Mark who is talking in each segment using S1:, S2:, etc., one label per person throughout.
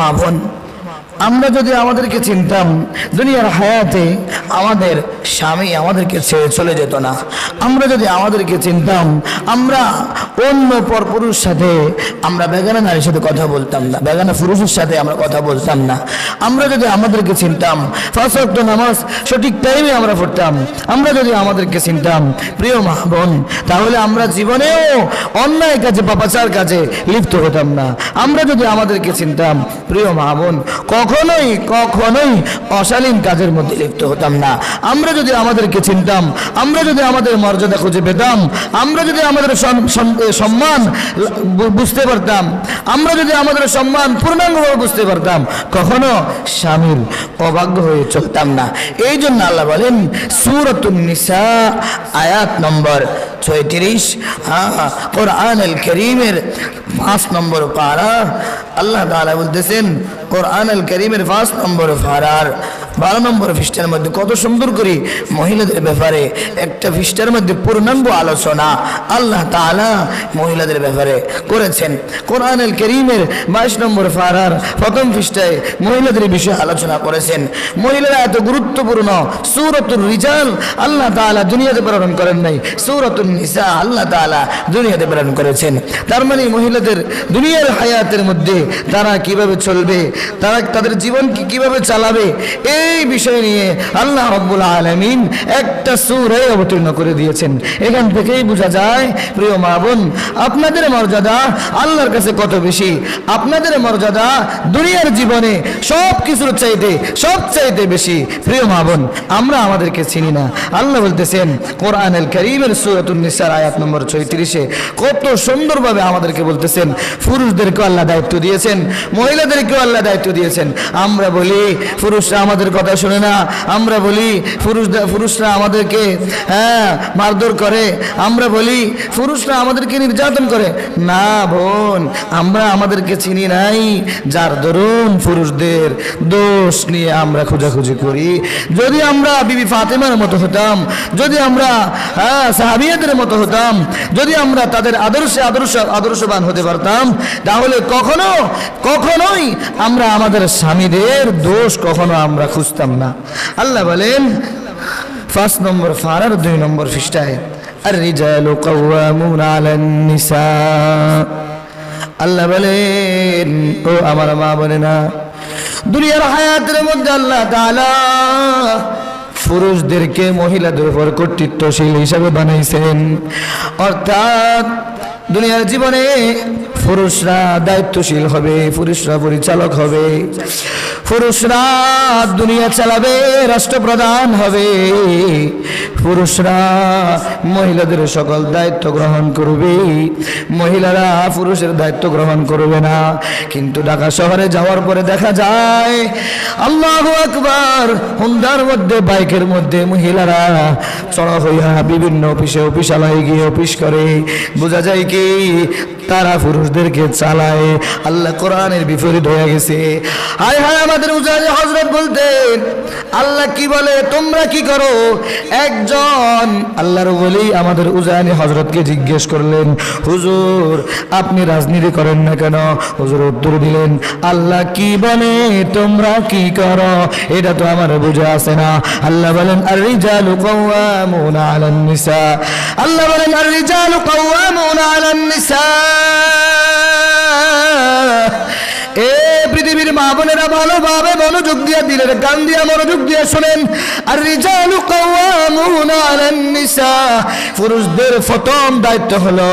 S1: মা বোন আমরা যদি আমাদেরকে চিনতাম, দুনিয়ার হায়াতে আমাদের স্বামী আমাদেরকে ছেড়ে চলে যেত না। আমরা যদি আমাদেরকে চিনতাম, আমরা অন্য পর পুরুষ সাথে আমরা বেগানা নারীর সাথে কথা বলতাম না, বেগানা পুরুষের সাথে আমরা কথা বলতাম না। আমরা যদি আমাদেরকে চিনতাম ফার্স্ট ওয়াক্ত নামাজ সঠিক টাইমে আমরা পড়তাম। আমরা যদি আমাদেরকে চিনতাম, প্রিয় মা বোন, তাহলে আমরা জীবনেও অন্যায় কাজে পাপাচার কাজে লিপ্ত হতাম না। আমরা যদি আমাদেরকে চিনতাম, প্রিয় মা বোন কখনোই কখনোই অশালীন কাজের মধ্যে লিপ্ত হতাম না। আমরা যদি আমাদেরকে চিনতাম, আমরা যদি আমাদের মর্যাদা খুঁজে পেতাম, আমরা যদি আমাদের সম্মান বুঝতে পারতাম, আমরা যদি আমাদের সম্মান পূর্ণাঙ্গভাবে বুঝতে পারতাম, কখনো স্বামীর অভাগ্য হয়ে চলতাম না। এই জন্য আল্লাহ বলেন নিসা, আয়াত নম্বর ছয়ত্রিশ কোরআন আল করিমের পাঁচ নম্বর পারা, আল্লাহ তাআলা বলতেছেন কোরআন আল করিমের পাঁচ নম্বর পারার বারো নম্বর পৃষ্ঠার মধ্যে কত সুন্দর করে মহিলাদের ব্যাপারে একটা পৃষ্ঠার মধ্যে পূর্ণাঙ্গ আলোচনা আল্লাহ তাআলা মহিলাদের ব্যাপারে করেছেন। কোরআন আল করিমের বাইশ নম্বর ফারার প্রথম পৃষ্ঠায় মহিলাদের বিষয়ে আলোচনা করেছেন। মহিলারা এত গুরুত্বপূর্ণ, সুরতুর রিজাল আল্লাহ তাআলা দুনিয়াতে প্রেরণ করেন নাই, সুরতুন নিসা আল্লাহ তাআলা দুনিয়াতে প্রেরণ করেছেন। তার মানে মহিলাদের দুনিয়ার হায়াতের মধ্যে তারা কীভাবে চলবে, তারা তাদের জীবন কি কীভাবে চালাবে? এই বিষয় নিয়ে আল্লাহ রব্বুল আলমিন একটা সুরে অবতীর্ণ করে দিয়েছেন। এখান থেকেই বোঝা যায়, প্রিয় মা বোন, আপনাদের মর্যাদা আল্লাহর কাছে কত বেশি? আপনাদের মর্যাদা দুনিয়ার জীবনে সব কিছুর চাইতে সব চাইতে বেশি। প্রিয় মা বোন, আমরা আমাদেরকে চিনি না। আল্লাহ বলতেছেন কোরআন আল করিমের সুরাতুন নিসার আয়াত নম্বর ছয়ত্রিশে কত সুন্দরভাবে আমাদেরকে বলতেছেন, পুরুষদেরকেও আল্লাহ দায়িত্ব দিয়েছেন, মহিলাদেরকেও আল্লাহ দায়িত্ব দিয়েছেন। আমরা বলি, পুরুষরা আমাদের কথা শুনে না। আমরা বলি পুরুষ পুরুষরা আমাদেরকে হ্যাঁ মারধর করে। আমরা বলি, পুরুষরা আমাদেরকে নির্যাতন করে। না বোন, আমরা আমাদেরকে চিনি নাই। যার দরুন পুরুষদের দোষ নিয়ে আমরা খোঁজাখুঁজি করি। যদি আমরা বিবি ফাতেমার মতো হতাম, যদি আমরা হ্যাঁ সাহাবিয়াদের মতো হতাম, যদি আমরা তাদের আদর্শে আদর্শ, আদর্শবান হতে পারতাম, তাহলে কখনো, কখনোই আমরা আমাদের স্বামীদের দোষ কখনো আমরা খুঁজতাম না। আল্লাহ বলেন ফার্স্ট নম্বর ফারার দুই নম্বর আল্লাহ বলেন, ও আমার মা বলে না দুনিয়ার হায়াতের মধ্যে আল্লাহ পুরুষদেরকে মহিলাদের উপর কর্তৃত্বশীল হিসাবে বানাইছেন। অর্থাৎ দুনিয়ার জীবনে পুরুষরা দায়িত্বশীল হবে পুরুষরা পরিচালক হবে। পুরুষরা দুনিয়া চালাবে রাষ্ট্রপ্রধান হবে। পুরুষরা মহিলাদের সকল দায়িত্ব গ্রহণ করবে। মহিলারা পুরুষের দায়িত্ব গ্রহণ করবে না। কিন্তু ঢাকা শহরে যাওয়ার পরে দেখা যায়, আল্লাহ আকবার হুন্ডার মধ্যে, বাইকের মধ্যে মহিলারা চড়া হইয়া বিভিন্ন অফিসে অফিসালয়ে গিয়ে অফিস করে। বোঝা যায় কি, তারা পুরুষদেরকে চালায়। আল্লাহ কোরআনের বিপরীত হয়ে গেছে। হায় হায় আমাদের উজানি হজরত বলতেন, আল্লাহ কি বলে, তোমরা কি করো? একজন আল্লাহর বলি আমাদের উজানি হজরতকে জিজ্ঞেস করলেন, হুজুর, আপনি রাজনীতি করেন না কেন? হুজুর উত্তর দিলেন, আল্লাহ কি বলে? তোমরা কি করো? এটা তো আমার বুঝে আসে না। আল্লাহ বলেন আর রিজালু কাওয়ামুনা আলান নিসা। আল্লাহ বলেন আর রিজালু কাওয়ামুনা আলান নিসা। পৃথিবীর মা বোনেরা ভালোভাবে মনোযোগ দিয়ে দিলেন গান দিয়ে মনোযোগ দিয়ে শোনেন। আর রিজালু নিসা। পুরুষদের প্রথম দায়িত্ব হলো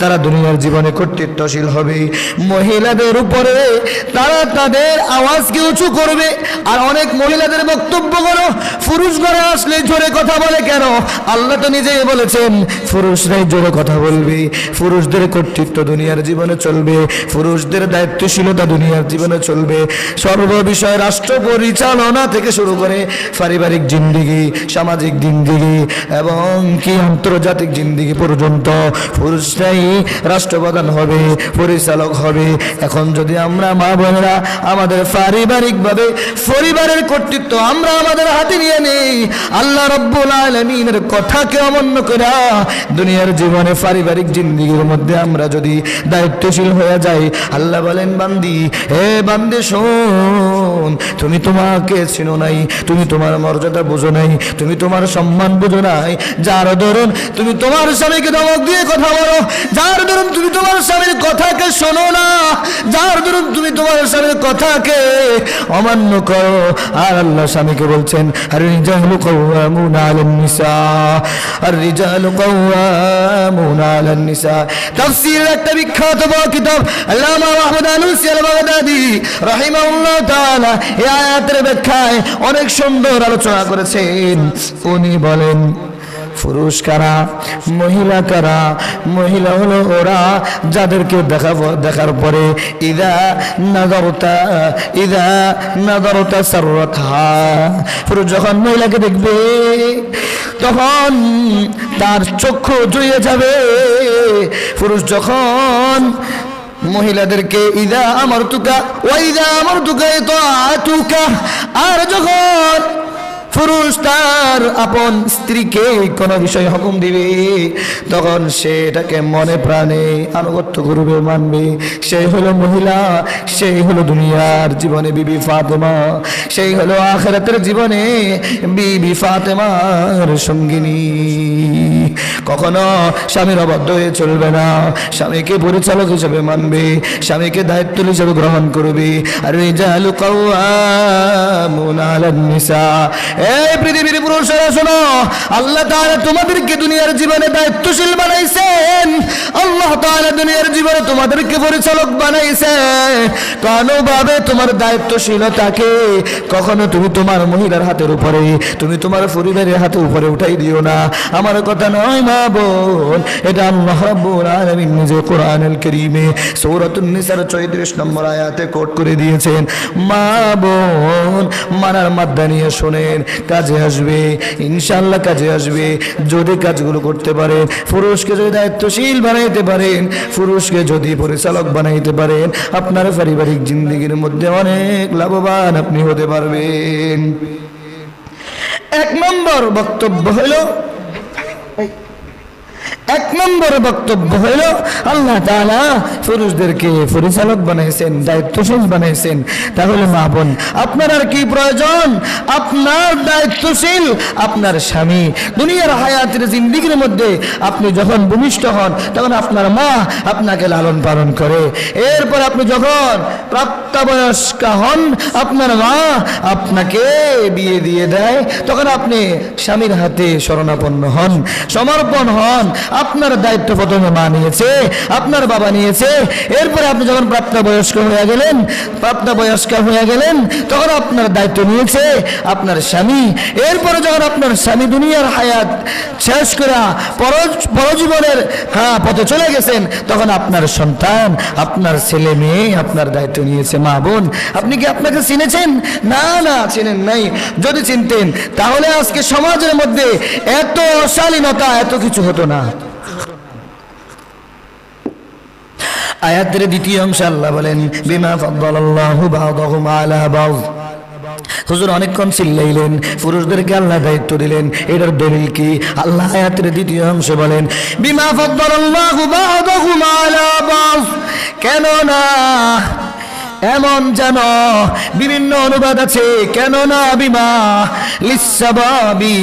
S1: তারা দুনিয়ার জীবনে কর্তৃত্বশীল হবে। মহিলাদের উপরে তারা তাদের আওয়াজকে উঁচু করবে। আর অনেক মহিলাদের বক্তব্য করো পুরুষ ঘরে আসলে জোরে কথা বলে কেন? আল্লাহ তো নিজেই বলেছেন, পুরুষরাই জোরে কথা বলবে। পুরুষদের কর্তৃত্ব দুনিয়ার জীবনে চলবে। পুরুষদের দায়িত্বশীলতা দুনিয়ার জীবনে চলবে। সর্ব বিষয় রাষ্ট্র পরিচালনা থেকে শুরু করে পারিবারিক জিন্দিগি, সামাজিক জিন্দিগি এবং কি আন্তর্জাতিক জিন্দিগি পর্যন্ত পুরুষরাই রাষ্ট্রপ্রধান হবে, পরিচালক হবে। এখন যদি আমরা মা বোনেরা আমাদের পারিবারিকভাবে পরিবারের কর্তৃত্ব আমরা আমাদের হাতে নিয়ে নেই, আল্লাহ রব্বুল আলমিনের কথাকে অমান্য করা দুনিয়ার জীবনে পারিবারিক জিন্দিগির মধ্যে আমরা যদি দায়িত্বশীল হয়ে যাই, আল্লাহ বলেন, বান্দি হে বান্দে, শোন, তুমি তোমাকে চিনো নাই, তুমি তোমার মর্যাদা বুঝো নাই, তুমি তোমার সম্মান বুঝো নাই। যার ধরুন তুমি তোমার স্বামীকে ধমক দিয়ে কথা বলো, যার ধরুন তুমি তোমার স্বামীর কথাকে শোনো না, যার ধরুন তুমি তোমার স্বামীর কথাকে অমান্য করো। আর আল্লাহ স্বামীকে বলছেন, আর রিজালু কাওয়ামুন আলান নিসা, আর রিজালু বিখ্যাত ব্যাখ্যায় অনেক সুন্দর আলোচনা করেছেন। উনি বলেন পুরুষ কারা, মহিলা কারা? মহিলা হলো ওরা যাদেরকে দেখা দেখার পরে, ইদা নাদরতা ইদা নাদরতা সাররাতহা। পুরুষ যখন মহিলাকে দেখবে, তখন তার চক্ষু জুড়িয়ে যাবে। পুরুষ যখন মহিলাদেরকে, ইদা আমার তুকা ওইদা আমার তুকা তো আর যখন পুরুষ তার আপন স্ত্রীকে কোন বিষয়ে হুকুম দিবে। তখন সে এটাকে মনে প্রাণে আনুগত্য করবে, মানবে। সেই হলো মহিলা সেই হলো দুনিয়ার জীবনে বিবি ফাতেমা। সেই হলো আখেরাতের জীবনে বিবি ফাতেমার সঙ্গিনী। কখনো স্বামীর অবদ্ধ হয়ে চলবে না। স্বামীকে পরিচালক হিসেবে মানবে, স্বামীকে দায়িত্ব হিসেবে গ্রহণ করবে। আর এই পৃথিবীর পুরুষেরা শোনো, আল্লাহ তোমাদেরকে দুনিয়ার জীবনে দায়িত্বশীল বানাইছেন। আল্লাহ দুনিয়ার জীবনে তোমাদেরকে পরিচালক বানাইছে। কোনোভাবে তোমার দায়িত্বশীলতাকে কখনো তুমি তোমার মহিলার হাতের উপরে, তুমি তোমার পরিবারের হাতের উপরে উঠাই দিও না। আমার কথা নয় মা বোন এটা আল্লাহ রাব্বুল নিজে কোরআনুল কারীমে সূরাতুন নিসার 34 নম্বর আয়াতে কোট করে দিয়েছেন। মা বোন মানার মাদ্দা নিয়ে শোনেন, কাজে আসবে, ইনশাআল্লাহ কাজে আসবে। যদি কাজগুলো করতে পারেন, পুরুষকে যদি দায়িত্বশীল বানাইতে পারেন, পুরুষকে যদি পরিচালক বানাইতে পারেন, আপনার পারিবারিক জিন্দগির মধ্যে অনেক লাভবান আপনি হতে পারবেন। এক নম্বর বক্তব্য হলো এক নম্বর বক্তব্য হইল, আল্লাহ তাআলা পুরুষদেরকে পরিচালক বানাইছেন, দায়িত্বশীল বানাইছেন। তাহলে মা বোন, আপনার আর কি প্রয়োজন? আপনার দায়িত্বশীল আপনার স্বামী। দুনিয়ার হায়াতের জিন্দিগির মধ্যে আপনি যখন ভূমিষ্ঠ হন, তখন আপনার মা আপনাকে লালন পালন করে। এরপর আপনি যখন প্রাপ্তবয়স্কা হন, আপনার মা আপনাকে বিয়ে দিয়ে দেয়। তখন আপনি স্বামীর হাতে শরণাপন্ন হন, সমর্পণ হন, আপনার দায়িত্ব প্রথমে মা নিয়েছে, আপনার বাবা নিয়েছে। এরপরে আপনি যখন প্রাপ্তবয়স্ক হয়ে গেলেন, প্রাপ্তবয়স্ক হয়ে গেলেন, তখন আপনার দায়িত্ব নিয়েছে আপনার স্বামী। এরপরে যখন আপনার স্বামী দুনিয়ার হায়াত শেষ করা পরজীবনের হ্যাঁ পথে চলে গেছেন, তখন আপনার সন্তান, আপনার ছেলে মেয়ে, আপনার দায়িত্ব নিয়েছে মা বোন। আপনি কি আপনাকে চিনেছেন? না না, চিনেন নাই। যদি চিনতেন, তাহলে আজকে সমাজের মধ্যে এত অশালীনতা, এত কিছু হতো না। আয়াতের দ্বিতীয় অংশ আল্লাহ বলেন, বিমা ফাদ্দালাল্লাহু আলা বা'দ হুজুর অনেকক্ষণ চিল্লাইলেন, পুরুষদেরকে আল্লাহ দায়িত্ব দিলেন। এটার দলিল কি? আল্লাহ আয়াতের দ্বিতীয় অংশ বলেন, বিমা ফাদ্দালাল্লাহু বা'দাহুম আলা বা'দ কেন না এমন যেন বিভিন্ন অনুবাদ আছে। কেন না বিমা? লিসাবাবি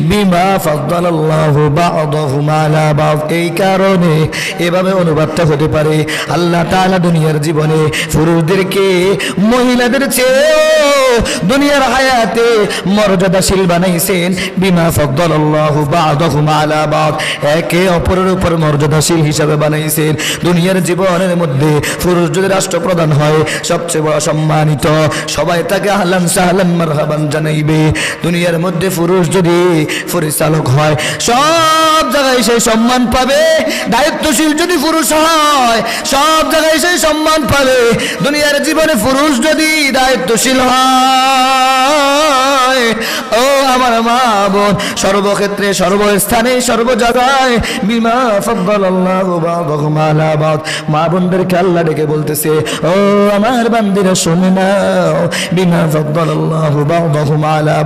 S1: বিমা ফাদ্দালাল্লাহু আলা বা'দ। এই কারণে এভাবে অনুবাদটা হতে পারে। আল্লাহ তাআলা দুনিয়ার জীবনে পুরুষদেরকে, মহিলাদের চেয়েও দুনিয়ার হায়াতে মর্যাদাশীল বানাইছেন। বিমা ফাদ্দালাল্লাহু বা'দাহুম আলা বা'দ। একে অপরের উপর মর্যাদাশীল হিসাবে বানাইছেন। দুনিয়ার জীবনের মধ্যে পুরুষ যদি রাষ্ট্রপ্রধান হয়, সবচেয়ে বড় সম্মানিত। সবাই তাকে আহলান সাহলান মারহাবান জানাইবে। দুনিয়ার মধ্যে পুরুষ যদি পরিচালক হয়, সব জায়গায় সে সম্মান পাবে। দায়িত্বশীল যদি পুরুষ হয়, সব জায়গায় সেই সম্মান পাবে। দুনিয়ার জীবনে পুরুষ যদি দায়িত্বশীল হয়, ও আমার মা বোন, সর্বক্ষেত্রে, সর্বস্থানে সর্ব জায়গায় বিমা আলা মা বোনদেরকে আল্লাহ ডেকে বলতেছে, ও আমার বান্দিরা শুনে নাও, বিমা ফাদ্দালাল্লাহু বা'দাহুম আলা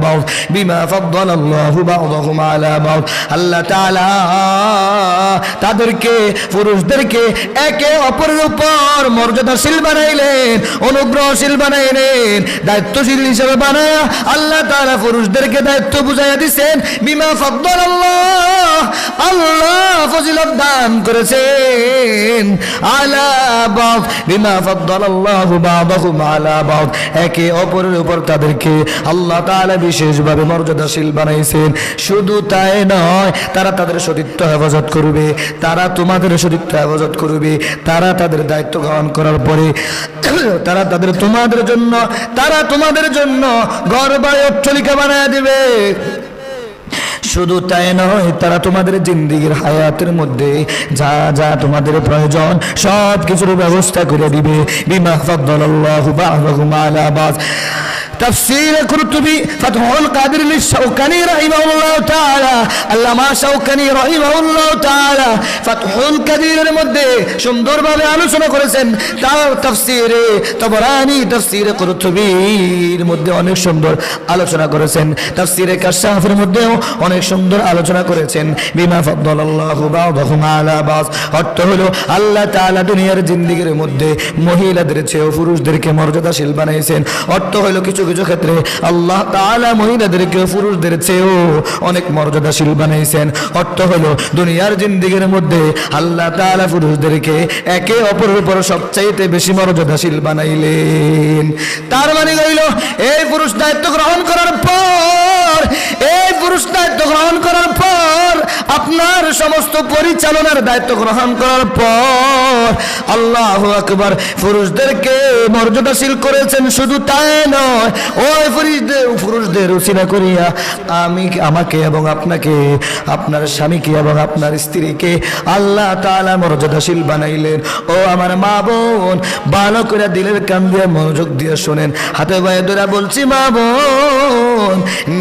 S1: বিমা ফাদ্দালাল্লাহু বা'দাহুম আলা আল্লাহ তাআলা তাদেরকে পুরুষদেরকে একে অপরের উপর মর্যাদাশীল বানাইলেন অনুগ্রহশীল বানাইলেন, দায়িত্বশীল হিসেবে বানায়া আল্লাহ তাআলা পুরুষদেরকে দায়িত্ব বুঝাইয়া দিছেন, বিমা ফদ্দল আল্লাহ আল্লাহ ফজিলত দান করেছেন। আলা বিমা ফদ্দল আল্লাহু বাদাহুম আলা একে অপরের উপর তাদেরকে আল্লাহ তাআলা বিশেষভাবে মর্যাদাশীল বানাইছেন। শুধু তাই নয়, তারা তাদের সতীত্ব হেফাজত করবে, তারা তোমাদের শরীরটা হেফাজত করবে। তারা তাদের দায়িত্ব গ্রহণ করার পরে তারা তাদের তোমাদের জন্য, তারা তোমাদের জন্য গর্বায় অট্টলিকা বানায় দিবে। শুধু তাই নয় তারা তোমাদের জিন্দিগির হায়াতের মধ্যে যা যা তোমাদের প্রয়োজন সব কিছুর ব্যবস্থা করে দিবে বিমা ফাদ্দালাল্লাহু বা'দাহুম আলা বা'দ تفسير قرطبي فتح القادر للشوكاني رحمه الله تعالى আল্লামা শৌকানি রহিমাহুল্লাহ তাআলা ফাতহুল কাদিরের মধ্যে সুন্দরভাবে আলোচনা করেছেন তার তাফসীরে তবরানি তাফসীরে কুরতুবির মধ্যে অনেক সুন্দর আলোচনা করেছেন তাফসীরে কাশাফের মধ্যেও অনেক সুন্দর আলোচনা করেছেন। বিমা আলা বা'দ। অর্থ হলো, আল্লাহ তাআলা দুনিয়ার জিন্দেগির মধ্যে মহিলাদের চেয়েও পুরুষদেরকে মর্যাদাশীল বানাইছেন অর্থ হলো, কিছু কিছু ক্ষেত্রে আল্লাহ তাআলা মহিলাদেরকে পুরুষদের চেয়েও অনেক মর্যাদাশীল বানাইছেন অর্থ হলো, দুনিয়ার জিন্দিগির মধ্যে আল্লাহ তাআলা পুরুষদেরকে একে অপরের উপর সবচাইতে বেশি মর্যাদাশীল বানাইলেন। তার মানে হইল, এই পুরুষ দায়িত্ব গ্রহণ করার পর এই পুরুষ দায়িত্ব গ্রহণ করার পর আপনার সমস্ত পরিচালনার দায়িত্ব গ্রহণ করার পর আল্লাহ আকবার পুরুষদেরকে মর্যাদাশীল করেছেন, শুধু তাই নয়, ওই পুরুষদের পুরুষদের উচিনা করিয়া আমি আমাকে এবং আপনাকে, আপনার স্বামীকে এবং আপনার স্ত্রীকে আল্লাহ তাআলা মর্যাদাশীল বানাইলেন। ও আমার মা বোন, ভালো করে দিলের কান দিয়ে মনোযোগ দিয়ে শোনেন। হাতে পায়ে ধরে বলছি, মা বোন,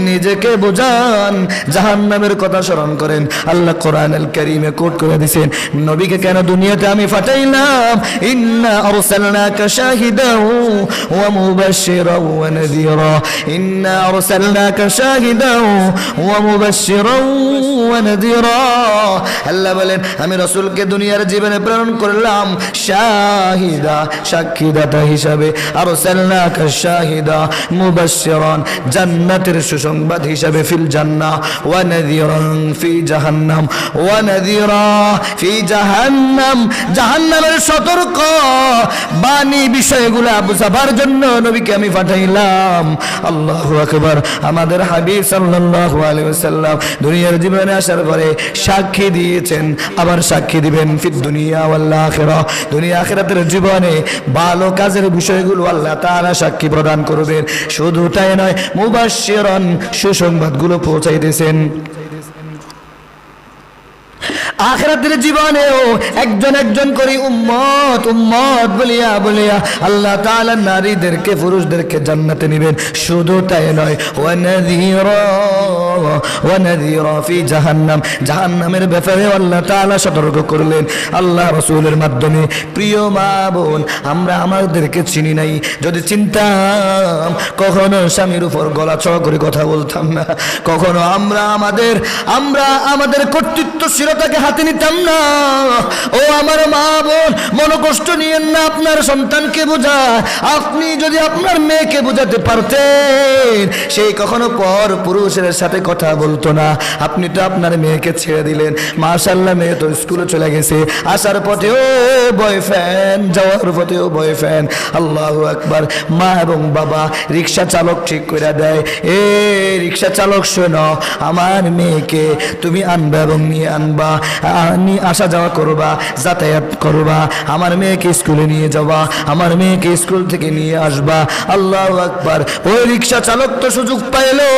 S1: নিজেকে বোঝান, জাহান্নামের কথা স্মরণ করেন। আল্লাহ কোরআন কারিমে কোট করে দিছেন, নবীকে কেন দুনিয়াতে আমি ফাটাইলাম ইন্না আরসালনাকা শাহিদাও ওয়া মুবাশশিরাও ওয়া নাযীরা। ইন্না আরসালনাকা শাহিদাও ওয়া মুবাশশিরাও ওয়া নাযীরা। আল্লাহ বলেন, আমি রাসূলকে দুনিয়ার জীবনে প্রেরণ করলাম শাহিদা, সাক্ষীদাতা হিসাবে। আরসালনাকা শাহিদা মুবাশশিরান, জান্নাতের সুসংবাদ হিসাবে ফিল জান্নাহ। ওয়া নাযীরান ফি জাহান্নাম। ওয়া ফি সতর্ক বাণী বিষয়গুলো বুঝাবার জন্য নবীকে আমি পাঠাইলাম। আমাদের হাবিব দুনিয়ার জীবনে আসার পরে সাক্ষী দিয়েছেন। আবার সাক্ষী দিবেন ফিদ দুনিয়া ওয়াল দুনিয়া জীবনে ভালো কাজের বিষয়গুলো আল্লাহ তাআলা সাক্ষী প্রদান করবেন। শুধু তাই নয়, মুবাশশিরান সুসংবাদগুলো পৌঁছাইতেছেন। আখরাতের জীবনেও একজন একজন করে উম্মত উম্মত বলিয়া বলিয়া আল্লাহ তাআলা নারীদেরকে, পুরুষদেরকে জান্নাতে নেবেন। শুধু তাই নয় ফি জাহান্নাম। জাহান্নামের ব্যাপারে আল্লাহ তাআলা সতর্ক করলেন। আল্লাহ রাসূলের মাধ্যমে, প্রিয় মা বোন, আমরা আমাদেরকে চিনি নাই। যদি চিনতাম, কখনো স্বামীর উপর গলা চড়া করে কথা বলতাম না। কখনো আমরা আমাদের আমরা আমাদের কর্তৃত্বশীলতাকে হাতে নিতাম না। ও আমার মা বোন, মনোকষ্ট নিয়েন না, আপনার সন্তানকে বোঝা আপনি যদি আপনার মেয়েকে বোঝাতে পারতেন সেই কখনো পর পুরুষের সাথে কথা বলতো না। আপনি তো আপনার মেয়েকে ছেড়ে দিলেন। মাশাল্লাহ মেয়ে তো স্কুলে চলে গেছে। আসার পথেও বয়ফ্রেন্ড যাওয়ার পথেও বয়ফ্রেন্ড আল্লাহ একবার মা এবং বাবা রিক্সা চালক ঠিক করে দেয়। এ রিক্সা চালক শোনো, আমার মেয়েকে তুমি আনবা এবং নিয়ে আনবা। আনি আসা যাওয়া করবা, যাতায়াত করবা, আমার মেয়েকে স্কুলে নিয়ে যাবা আমার মেয়েকে স্কুল থেকে নিয়ে আসবা। আল্লাহ আকবার। ওই রিক্সা চালক তো সুযোগ পাইলো।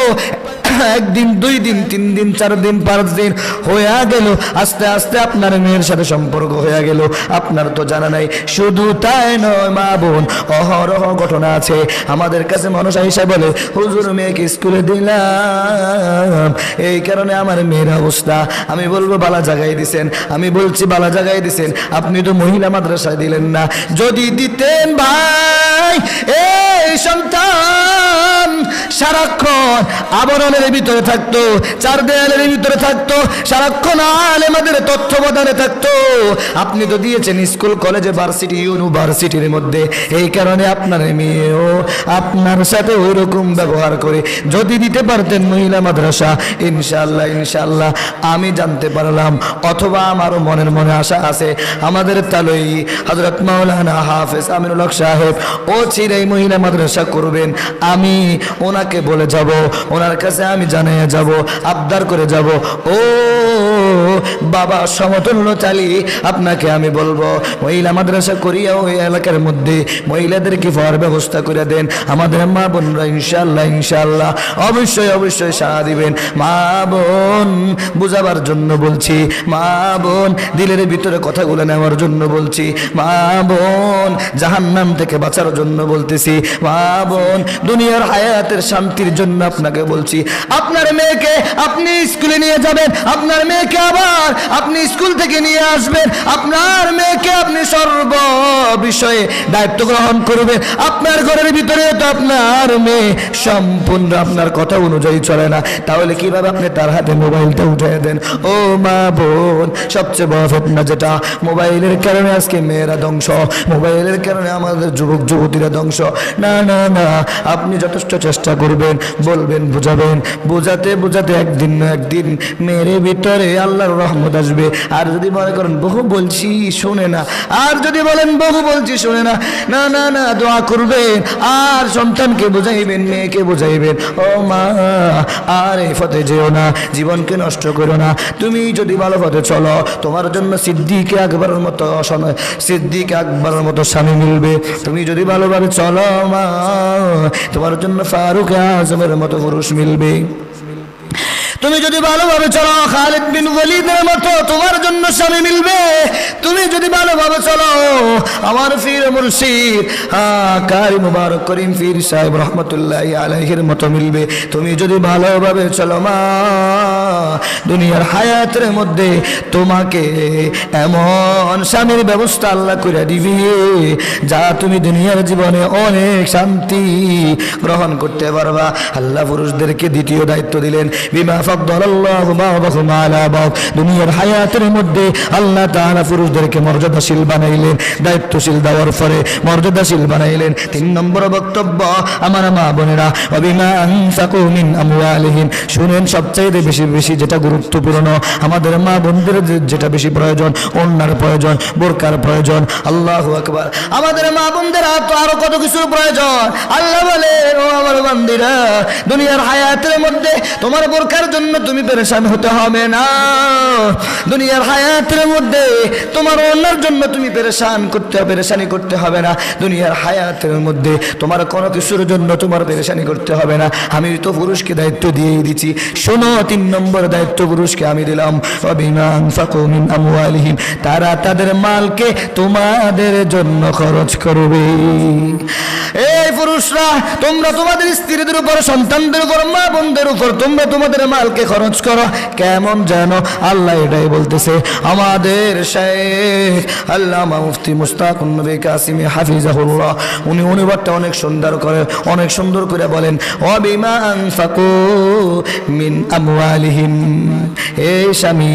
S1: একদিন, দুই দিন, তিন দিন, চার দিন, পাঁচ দিন হয়ে গেল। আস্তে আস্তে আপনার মেয়ের সাথে সম্পর্ক হয়ে গেল। আপনার তো জানা নাই, শুধু তাই নয়, মা বোন, অহরহ ঘটনা আছে। আমাদের কাছে মানুষ আইসা বলে, হুজুর, মেয়েকে স্কুলে দিলাম। এই কারণে আমার মেয়ের অবস্থা, আমি বলব, বালা জায়গায় দিছেন। আমি বলছি, বালা জায়গায় দিছেন। আপনি তো মহিলা মাদ্রাসায় দিলেন না। যদি দিতেন ভাই, এই সন্তান সারাক্ষণ আবরণের ভিতরে থাকতো, চার দেয়ালের ভিতরে থাকতো, সারাক্ষণ আলেমাদের তত্ত্বাবধানে থাকতো। আপনি তো দিয়েছেন স্কুল, কলেজে, ভার্সিটি, ইউনিভার্সিটির মধ্যে। এই কারণে আপনার মেয়েও আপনার সাথে ওই রকম ব্যবহার করে। যদি দিতে পারতেন মহিলা মাদ্রাসা ইনশাল্লাহ ইনশাল্লাহ আমি জানতে পারলাম অথবা আমারও মনের মনে আশা আছে। আমাদের তালই হজরত মাওলানা হাফেজ আমিনুল হক সাহেব, ও চিরাই মহিলা মাদ্রাসা করবেন। আমি ওনাকে বলে যাব, ওনার কাছে আমি জানাইয়া যাব, আবদার করে যাব। ও বাবা সমতুল্য চালি, আপনাকে আমি বলব, মহিলা মাদ্রাসা করিয়া ওই এলাকার মধ্যে মহিলাদেরকে পাওয়ার ব্যবস্থা করে দেন। আমাদের মা বোনরা ইনশাল্লাহ ইনশাল্লাহ অবশ্যই অবশ্যই সাড়া দিবেন। মা বোন, বুঝাবার জন্য বলছি, মা বোন, দিলের ভিতরে কথাগুলো নেওয়ার জন্য বলছি, মা বোন, জাহান্নাম থেকে বাঁচার জন্য বলতেছি, মা বোন, দুনিয়ার হায়াতের শান্তির জন্য আপনাকে বলছি, আপনার মেয়েকে আপনি স্কুলে নিয়ে যাবেন, আপনার মেয়েকে আবার আপনি স্কুল থেকে নিয়ে আসবেন। আপনার মেয়েকে আপনি সর্ব বিষয়ে দায়িত্ব গ্রহণ করবেন। আপনার ঘরের ভিতরে তো আপনার মেয়ে সম্পূর্ণ আপনার কথা অনুযায়ী চলে না। তাহলে কীভাবে আপনি তার হাতে মোবাইলটা উঠে দেন? ও মা বোন, সবচেয়ে বড় ঘটনা যেটা, মোবাইলের কারণে আজকে মেয়েরা ধ্বংস, মোবাইলের কারণে আমাদের যুবক যুবতীরা ধ্বংস। না না না, আপনি যথেষ্ট চেষ্টা করবেন, বলবেন, বুঝাবেন। বোঝাতে বোঝাতে একদিন না একদিন মেয়ের ভিতরে আল্লাহর রহমত আসবে। আর যদি মনে করেন, বহু বলছি, শোনে না। আর যদি বলেন, বহু বলছি, শোনে না। না না না, দোয়া করবেন। আর সন্তানকে বুঝাইবেন, মেয়েকে বুঝাইবেন, ও মা, আর এই পথে যেও না, জীবনকে নষ্ট করো না। তুমি যদি ভালো পথে চলো, তোমার জন্য সিদ্দিকে আকবরের মতো সিদ্দিক আকবরের মতো স্বামী মিলবে। তুমি যদি ভালোভাবে চলো, মা, তোমার জন্য ফারুক আজমের মতো পুরুষ মিলবে। তুমি যদি ভালোভাবে চলো, খালিদ বিন ওয়ালিদের মতো তোমার জন্য স্বামী মিলবে। তুমি যদি ভালোভাবে চলো, আমার ফির মুর্শিদ হ্যাঁ কারি মুবারক করিম ফির সাহেব রহমতুল্লাহ আলাইহির মতো মিলবে। তুমি যদি ভালোভাবে চলো, মা, দুনিয়ার হায়াতের মধ্যে তোমাকে এমন স্বামীর ব্যবস্থা আল্লাহ করে দিবি, যা তুমি দুনিয়ার জীবনে অনেক শান্তি গ্রহণ করতে পারবা। আল্লাহ পুরুষদেরকে দ্বিতীয় দায়িত্ব দিলেন, বিমা দুনিয়ার হায়াতের মধ্যে আল্লাহ তাআলা পুরুষদেরকে মর্যাদাশীল বানাইলেন, দায়িত্বশীল দেওয়ার পরে মর্যাদাশীল বানাইলেন। তিন নম্বর বক্তব্য, আমার মা বোনেরা, অবিমা শুনেন, সবচাইতে বেশি বেশি যেটা গুরুত্বপূর্ণ, আমাদের মা বোনদের যেটা বেশি প্রয়োজন, অন্যার প্রয়োজন, বোরকার প্রয়োজন। আল্লাহ আকবার। আমাদের মা বোনদের আরও কত কিছুর প্রয়োজন? আল্লাহ বলে ও দুনিয়ার হায়াতের মধ্যে তোমার বোরকার জন্য তুমি পেরেশান হতে হবে না। দুনিয়ার হায়াতের মধ্যে তোমার অন্যার জন্য তুমি পেরেশান করতে পেরেশানি করতে হবে না। দুনিয়ার হায়াতের মধ্যে তোমার কোনো কিছুর জন্য তোমার পেরেশানি করতে হবে না। আমি তো পুরুষকে দায়িত্ব দিয়েই দিচ্ছি শোনো, তিন নম্বর দায়িত্ব পুরুষকে আমি দিলাম। ফাকুমিন আমওয়ালিহিম। তারা তাদের মালকে তোমাদের জন্য খরচ করবে। এই পুরুষরা, তোমরা তোমাদের স্ত্রীদের উপর, সন্তানদের উপর, মা বোনদের উপর, তোমরা তোমাদের মালকে খরচ করো। কেমন যেন আল্লাহ এটাই বলতেছে। আমাদের শেখ আল্লামা মুফতি মুস্তাক নবী কাসিমি হাফিজাহুল্লাহ, উনি অনুবাদটা অনেক সুন্দর করে, অনেক সুন্দর করে বলেন, অবিমা আনফাকু মিন আমওয়ালিহিম। এই স্বামী,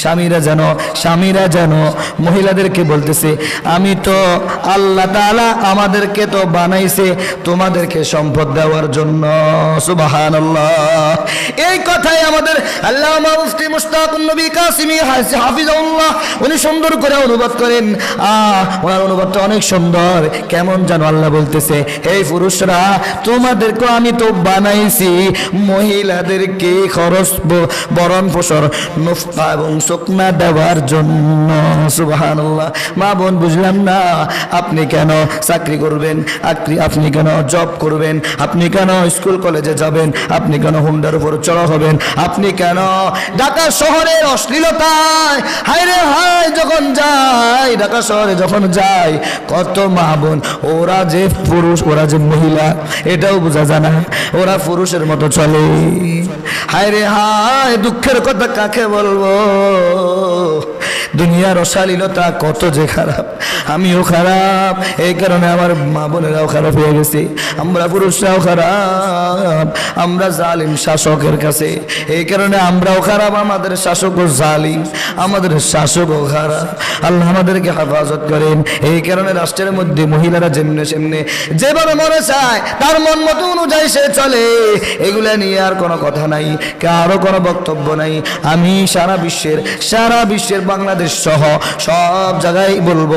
S1: স্বামীরা যেন স্বামীরা যেন মহিলাদেরকে বলতেছে, আমি তো আল্লাহ তাআলা আমাদেরকে তো বানাইছে, তোমাদেরকে সম্পদ দেওয়ার জন্য সুবহানাল্লাহ। এই কথাই আমাদের আল্লাহ মুফতি মুস্তাকুন নবী কাসিমি হাফিজাহুল্লাহ, উনি সুন্দর করে অনুবাদ করেন। আহ, ওনার অনুবাদটা অনেক সুন্দর। কেমন যেন আল্লাহ বলতেছে এই পুরুষরা তোমাদেরকে আমি তো বানাইছি। মহিলাদেরকে খরচ বরণ পোষণ নুফকা এবং শুকনা দেওয়ার জন্য। সুবহানাল্লাহ। মা বোন, বুঝলাম না, আপনি কেন চাকরি করবেন? আপনি কেন জব করবেন? আপনি কেন স্কুল কলেজে যাবেন? আপনি কেন হুন্ডার উপর চড়া হবেন? আপনি কেন ঢাকা শহরের অশ্লীলতায় হায় রে হায় যখন যাই ঢাকা শহরে যখন যাই কত মা বোন, ওরা যে পুরুষ, ওরা যে মহিলা, এটাও বোঝা যায় না। ওরা পুরুষের মতো চলে। হায় রে হায়, দুঃখের কথা কাকে বলব? দুনিয়ার অশালীলতা কত যে খারাপ। আমিও খারাপ। এই কারণে আমার মা বোনেরাও খারাপ হয়ে গেছে। আমরা পুরুষরাও খারাপ। আমরা জালিম শাসকের কাছে। এই কারণে আমরাও খারাপ, আমাদের শাসকও জালিম, আমাদের শাসকও খারাপ। আল্লাহ আমাদেরকে হেফাজত করেন। এই কারণে রাষ্ট্রের মধ্যে মহিলারা যেমনে সেমনে যেভাবে মনে চায় তার মন মতো অনুযায়ী সে চলে। এগুলা নিয়ে আর কোনো কথা নাই, কারও কোনো বক্তব্য নাই। আমি সারা বিশ্বের সারা বিশ্বের বাংলাদেশ সহ সব জায়গায় বলব,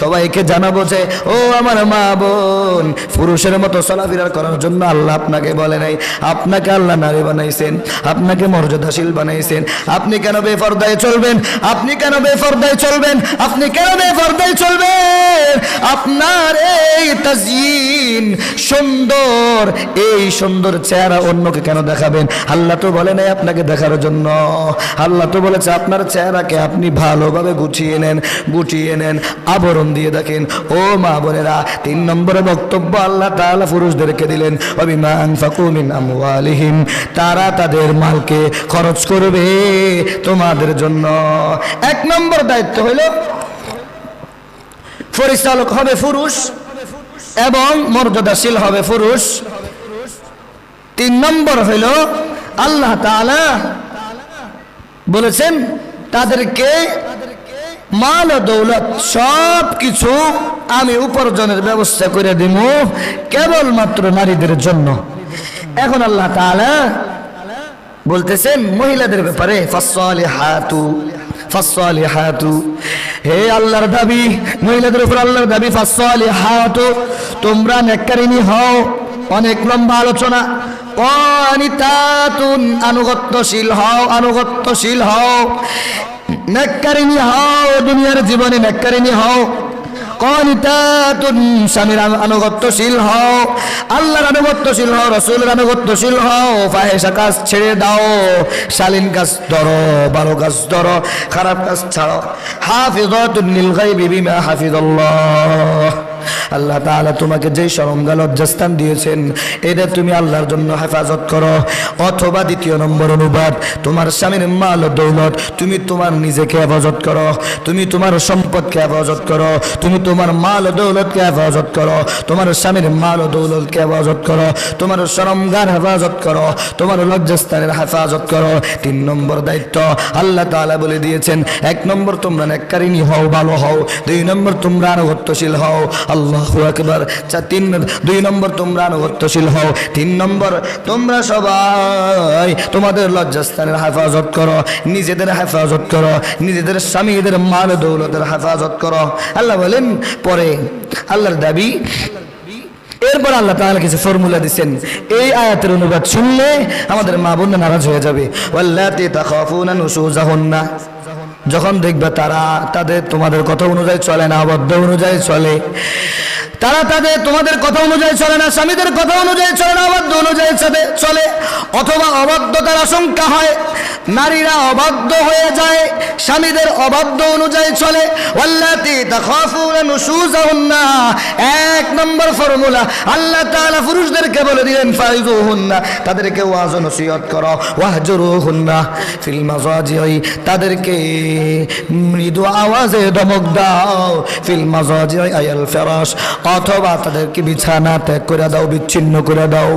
S1: সবাইকে জানাব যে, ও আমার মা বোন, পুরুষের মতো চলাফেরা করার জন্য আল্লাহ আপনাকে বলে নাই। আপনাকে আল্লাহ নারী বানাইছেন, আপনাকে মর্যাদাশীল বানাইছেন। আপনি কেন বেফরদায় চলবেন? আপনি কেন বেফরদায় চলবেন? আপনি কেন বেফরদায় চলবেন? আপনার এই তাজিন সুন্দর, এই সুন্দর চেহারা অন্যকে কেন দেখাবেন? আল্লাহ তো বলে নাই আপনাকে দেখার জন্য। আল্লাহ তো বলেছে, আপনার চেহারাকে আপনি ভালোভাবে গুছিয়ে নেন, গুটিয়ে নেন, আবরণ দিয়ে দেখেন। ও মা বোনেরা, তিন নম্বরে বক্তব্য আল্লাহ তাআলা পুরুষদেরকে দিলেন অবিমান ফাকুমিন আমওয়ালিহিম তারা তাদের মালকে খরচ করবে তোমাদের জন্য। এক নম্বর দায়িত্ব হলো পরিচালক হবে পুরুষ এবং মর্যাদাশীল হবে পুরুষ। তিন নম্বর হইল আল্লাহ তাআলা বলেছেন তাদেরকে মাল, দৌলত, সব কিছু আমি উপার্জনের ব্যবস্থা করে দিব কেবলমাত্র নারীদের জন্য। এখন আল্লাহ তাআলা বলতেছেন, মহিলাদের ব্যাপারে ফসলি হাতু হে আল্লাহর দাবি, মহিলাদের উপর আল্লাহর দাবি ফসলি হাতু তোমরা নেককারিনী হও, অনেক লম্বা আলোচনা। অনিতাতুন আনুগত্যশীল হও আনুগত্যশীল হও। নেককারিনী হও, দুনিয়ার জীবনে নেককারিনী হও। কনিতাতুন স্বামীর আনু- আনুগত্যশীল হও, আল্লাহর আনুগত্যশীল হও, রসুলের আনুগত্যশীল হও। ফাহেসা কাজ ছেড়ে দাও, শালীন কাজ ধরো, ভালো কাজ ধরো, খারাপ কাজ ছাড়ো। হাফিজাতুন লিল গায়বি বিমা হাফিজাল্লাহ। আল্লাহ তাআলা তোমাকে যেই সরঙ্গা লজ্জাস্থান দিয়েছেন, এটা তুমি আল্লাহর জন্য হেফাজত করো। অথবা দ্বিতীয় নম্বর অনুবাদ, তোমার স্বামীর মাল দৌলত তুমি তোমার নিজেকে হেফাজত করো, তুমি তোমার সম্পদকে হেফাজত করো, তুমি তোমার মাল দৌলতকে হেফাজত করো, তোমার স্বামীর মাল দৌলতকে হেফাজত করো, তোমার সরমগার হেফাজত করো, তোমার লজ্জাস্থানের হেফাজত করো। তিন নম্বর দায়িত্ব, আল্লাহ তাআলা বলে দিয়েছেন, এক নম্বর তোমরা নেককারিনী হও, ভালো হও। দুই নম্বর তোমরা আনুগত্যশীল হও। আল্লাহ চা তিন, দুই নম্বর তোমরা আনুগত্যশীল হও। তিন নম্বর, তোমরা সবাই তোমাদের লজ্জাস্থানের হেফাজত করো, নিজেদের হেফাজত করো, নিজেদের স্বামীদের মাল দৌলতের হেফাজত করো। আল্লাহ বলেন, পরে আল্লাহর দাবি, এরপর আল্লাহ তাআলা কিছু ফর্মুলা দিচ্ছেন। এই আয়াতের অনুবাদ শুনলে আমাদের মা বোন নারাজ হয়ে যাবে। যখন দেখবে তারা তাদের তোমাদের কথা অনুযায়ী চলে না অবদ্ধ অনুযায়ী চলে। তারা তাদের তোমাদের কথা অনুযায়ী চলে না, স্বামীদের কথা অনুযায়ী চলে না, অবাধ্য অনুযায়ী চলে- চলে। অথবা অবাধ্যতার আশঙ্কা হয়, নারীরা অবাধ্য হয়ে যায়, স্বামীদের অবাধ্য অনুযায়ী চলে। এক নম্বর ফর্মুলা, আল্লাহ তাআলা পুরুষদেরকে বলে দিলেন ফাইজুহুন্না তাদেরকে ওয়াজ নসিহত করো, ওয়াহজুরুহুন্না ফিল মাজাজিই তাদেরকে মৃদু আওয়াজে ধমক দাও। ফিল আয়াল ফেরাস অথবা তাদেরকে বিছানা ত্যাগ করে দাও, বিচ্ছিন্ন করে দাও।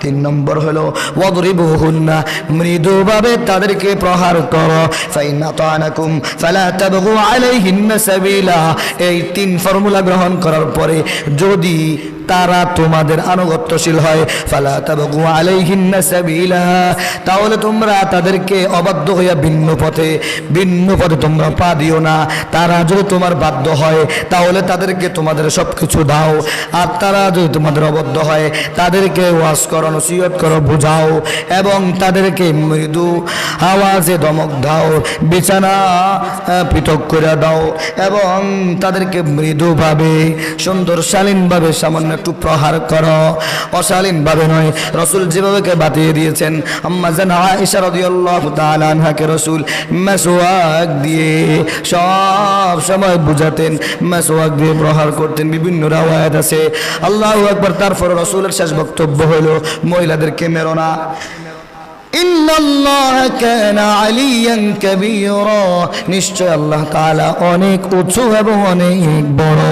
S1: তিন নম্বর হলো, ওয়াদরিবুহুন্না, মৃদুভাবে তাদেরকে প্রহার করো। ফাইনা তানাকুম ফালা তাবগু আলাইহিন্না সাবিলা। এই তিন ফর্মুলা গ্রহণ করার পরে যদি তারা তোমাদের আনুগত্যশীল হয়। ফালা তাবগু আলাইহিন্না সাবিলা। তাহলে তোমরা তাদেরকে অবাধ্য হইয়া ভিন্ন পথে ভিন্ন পথে তোমরা পা দিও না। তারা যদি তোমার বাধ্য হয়, তাহলে তাদেরকে তোমাদের সব কিছু দাও। আর তারা যদি তোমাদের অবদ্ধ হয়, তাদেরকে ওয়াজ করো, নসিহত করো, বুঝাও এবং তাদেরকে মৃদু আওয়াজে দমক দাও, বিছানা পৃথক করে দাও এবং তাদেরকে মৃদুভাবে, সুন্দর শালীনভাবে সামান্য একটু প্রহার করো। অশালীনভাবে নয়, রসুল যেভাবে বাতিয়ে দিয়েছেন। আম্মা জান আয়েশা রাদিয়াল্লাহু তাআলা রসুল মেসোয়াক দিয়ে সব সময় বুঝাতেন, মেসোয়াক দিয়ে প্রহার করতেন, বিভিন্ন রাওয়ায়াত আছে। আল্লাহু আকবার, তারপর রসুলের শেষ বক্তব্য হলো মহিলাদেরকে মেরো না। নিশ্চয় আল্লাহ তাআলা অনেক উঁচু এবং অনেক বড়।